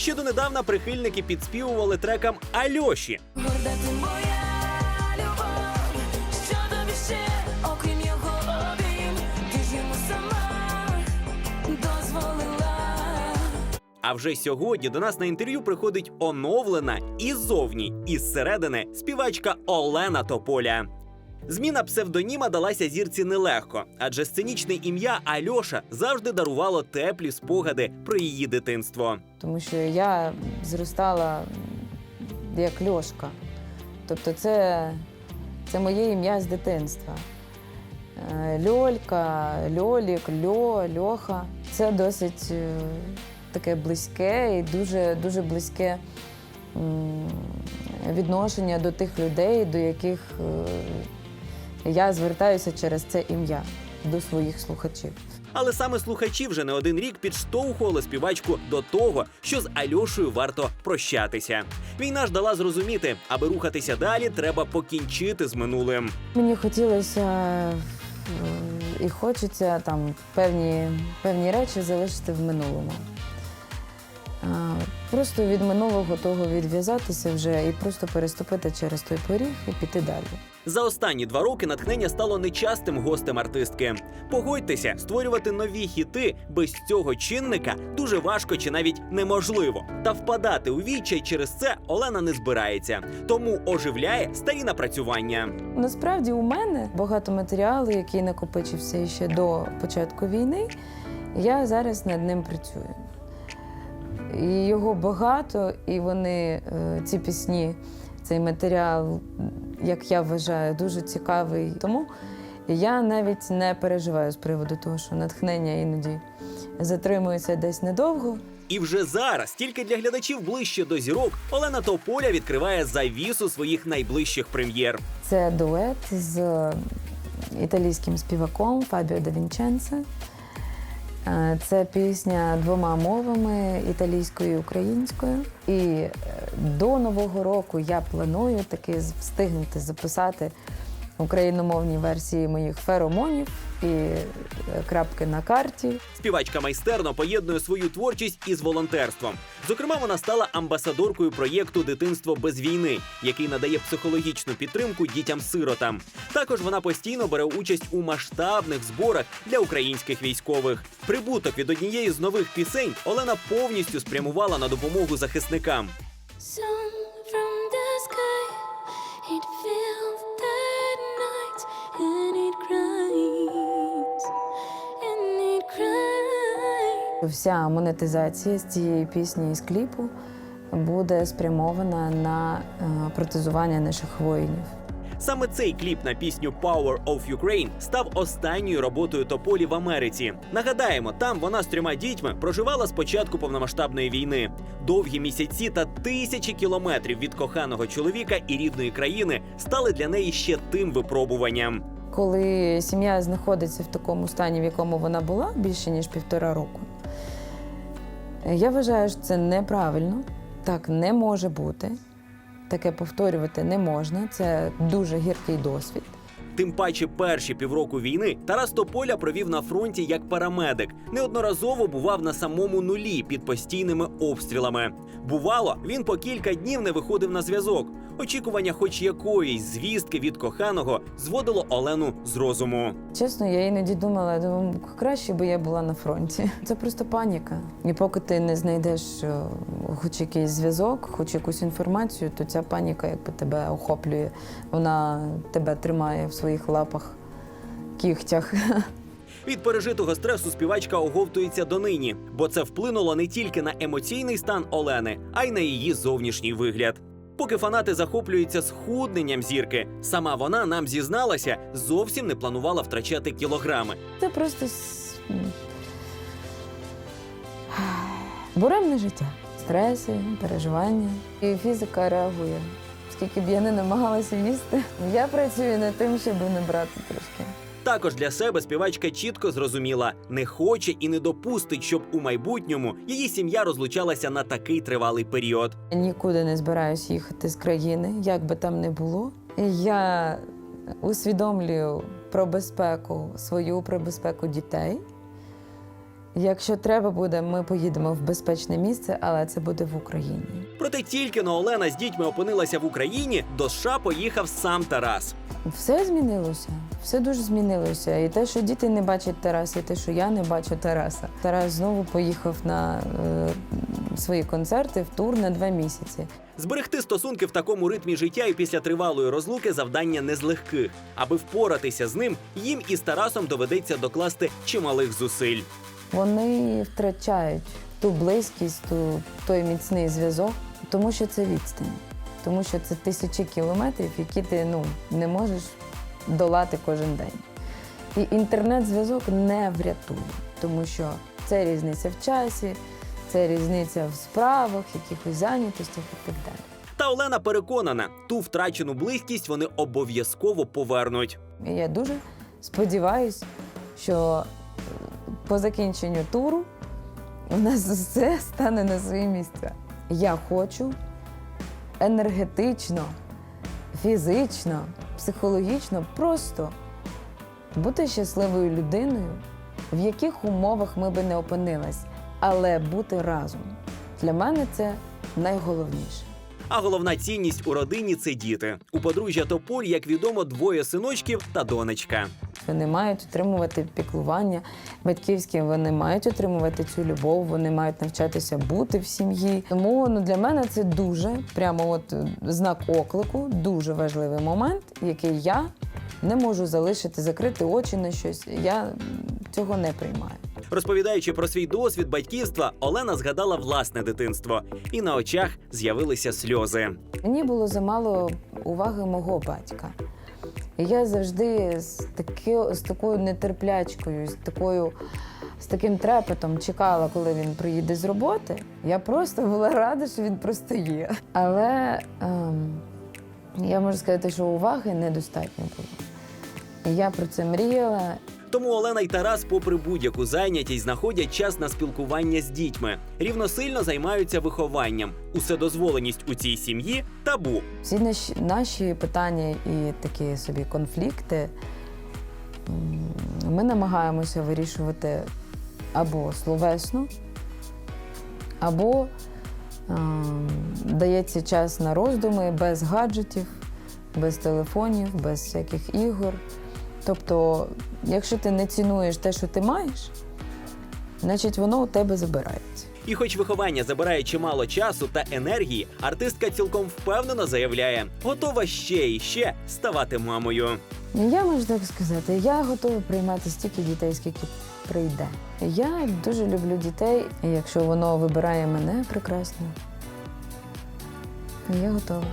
Ще донедавна прихильники підспівували трекам Альоші. Горда ти моя любов, що тобі ще, окрім його обійм, ти ж йому сама дозволила. А вже сьогодні до нас на інтерв'ю приходить оновлена і ззовні, і зсередини співачка Олена Тополя. Зміна псевдоніма далася зірці нелегко, адже сценічне ім'я Альоша завжди дарувало теплі спогади про її дитинство. тому що я зростала як Льошка. Тобто це, це моє ім'я з дитинства. Е, Льолька, Льолік, Льо, Льоха. Це досить е, таке близьке і дуже, дуже близьке відношення до тих людей, до яких е, я звертаюся через це ім'я до своїх слухачів. Але саме слухачі вже не один рік підштовхували співачку до того, що з Альошею варто прощатися. Війна ж дала зрозуміти, аби рухатися далі, треба покінчити з минулим. Мені хотілося е, і хочеться там певні, певні речі залишити в минулому. Просто від минулого того відв'язатися вже і просто переступити через той поріг і піти далі. За останні два роки натхнення стало нечастим гостем артистки. Погодьтеся, створювати нові хіти без цього чинника дуже важко чи навіть неможливо. Та впадати у відчай через це Олена не збирається, тому оживляє старі напрацювання. Насправді у мене багато матеріалу, який накопичився ще до початку війни. Я зараз над ним працюю. І його багато, і вони, е, ці пісні, цей матеріал, як я вважаю, дуже цікавий. Тому я навіть не переживаю з приводу того, що натхнення іноді затримується десь недовго. І вже зараз, тільки для глядачів ближче до зірок, Олена Тополя відкриває завісу своїх найближчих прем'єр. Це дует з італійським співаком Фабіо де Вінченце. Е, Це пісня двома мовами італійською і українською. І е, до Нового року я планую таки встигнути записати україномовні версії моїх феромонів і е, крапки на карті. Співачка майстерно поєднує свою творчість із волонтерством. Зокрема, вона стала амбасадоркою проєкту Дитинство без війни, який надає психологічну підтримку дітям-сиротам. Також вона постійно бере участь у масштабних зборах для українських військових. Прибуток від однієї з нових пісень Олена повністю спрямувала на допомогу захисникам. Вся монетизація з цієї пісні і з кліпу буде спрямована на е, протезування наших воїнів. Саме цей кліп на пісню Power of Ukraine став останньою роботою Тополі в Америці. Нагадаємо, там вона з трьома дітьми проживала з початку повномасштабної війни. Довгі місяці та тисячі кілометрів від коханого чоловіка і рідної країни стали для неї ще тим випробуванням. Коли сім'я знаходиться в такому стані, в якому вона була більше ніж півтора року, я вважаю, що це неправильно. Так не може бути. Таке повторювати не можна. Це дуже гіркий досвід. Тим паче перші півроку війни Тарас Тополя провів на фронті як парамедик. Неодноразово бував на самому нулі під постійними обстрілами. Бувало, він по кілька днів не виходив на зв'язок. Очікування, хоч якоїсь звістки від коханого, зводило Олену з розуму. Чесно, я іноді думала, думаю, краще би я була на фронті. Це просто паніка. І поки ти не знайдеш е, хоч якийсь зв'язок, хоч якусь інформацію, то ця паніка якби тебе охоплює. Вона тебе тримає в своїх лапах, кігтях. Від пережитого стресу співачка оговтується донині, бо це вплинуло не тільки на емоційний стан Олени, а й на її зовнішній вигляд. Поки фанати захоплюються схудненням зірки, сама вона нам зізналася, зовсім не планувала втрачати кілограми. Це просто буремне життя. Стреси, переживання. І фізика реагує. Скільки б я не намагалася їсти, я працюю над тим, щоб не брати трошки. Також для себе співачка чітко зрозуміла, не хоче і не допустить, щоб у майбутньому її сім'я розлучалася на такий тривалий період. Я Нікуди не збираюсь їхати з країни, як би там не було. Я усвідомлюю про безпеку свою, про безпеку дітей. Якщо треба буде, ми поїдемо в безпечне місце, але це буде в Україні. Проте тільки но Олена з дітьми опинилася в Україні, до США поїхав сам Тарас. Все змінилося, все дуже змінилося. І те, що діти не бачать Тараса, і те, що я не бачу Тараса. Тарас знову поїхав на е, свої концерти в тур на два місяці. Зберегти стосунки в такому ритмі життя і після тривалої розлуки завдання не з легких. Аби впоратися з ним, їм із Тарасом доведеться докласти чималих зусиль. Вони втрачають ту близькість, ту, той міцний зв'язок, тому що це відстань, тому що це тисячі кілометрів, які ти ну, не можеш долати кожен день. І інтернет-зв'язок не врятує, тому що це різниця в часі, це різниця в справах, якихось зайнятостях і так далі. Та Олена переконана, ту втрачену близькість вони обов'язково повернуть. І я дуже сподіваюся, що е, по закінченню туру у нас все стане на свої місця. Я хочу енергетично, фізично, психологічно просто бути щасливою людиною, в яких умовах ми би не опинились, але бути разом. Для мене це найголовніше. А головна цінність у родині це діти. У подружжя Тополь, як відомо, двоє синочків та донечка. Вони мають отримувати піклування батьківське, вони мають отримувати цю любов, вони мають навчатися бути в сім'ї. Тому ну, для мене це дуже прямо от знак оклику, дуже важливий момент, який я не можу залишити, закрити очі на щось. Я цього не приймаю. Розповідаючи про свій досвід батьківства, Олена згадала власне дитинство, і на очах з'явилися сльози. Мені було замало уваги мого батька. І я завжди з, таки, з такою нетерплячкою, з такою. З таким трепетом чекала, коли він приїде з роботи. Я просто була рада, що він просто є. Але ем, я можу сказати, що уваги недостатньо було. І я про це мріяла. Тому Олена й Тарас, попри будь-яку зайнятість, знаходять час на спілкування з дітьми, рівносильно займаються вихованням. Уседозволеність у цій сім'ї табу. Всі наші, питання і такі собі конфлікти ми намагаємося вирішувати або словесно, або ем, дається час на роздуми без гаджетів, без телефонів, без всяких ігор. Тобто, якщо ти не цінуєш те, що ти маєш, значить воно у тебе забирається. І хоч виховання забирає чимало часу та енергії, артистка цілком впевнено заявляє, готова ще і ще ставати мамою. Я можу так сказати, я готова приймати стільки дітей, скільки прийде. Я дуже люблю дітей, і якщо воно вибирає мене прекрасно, я готова.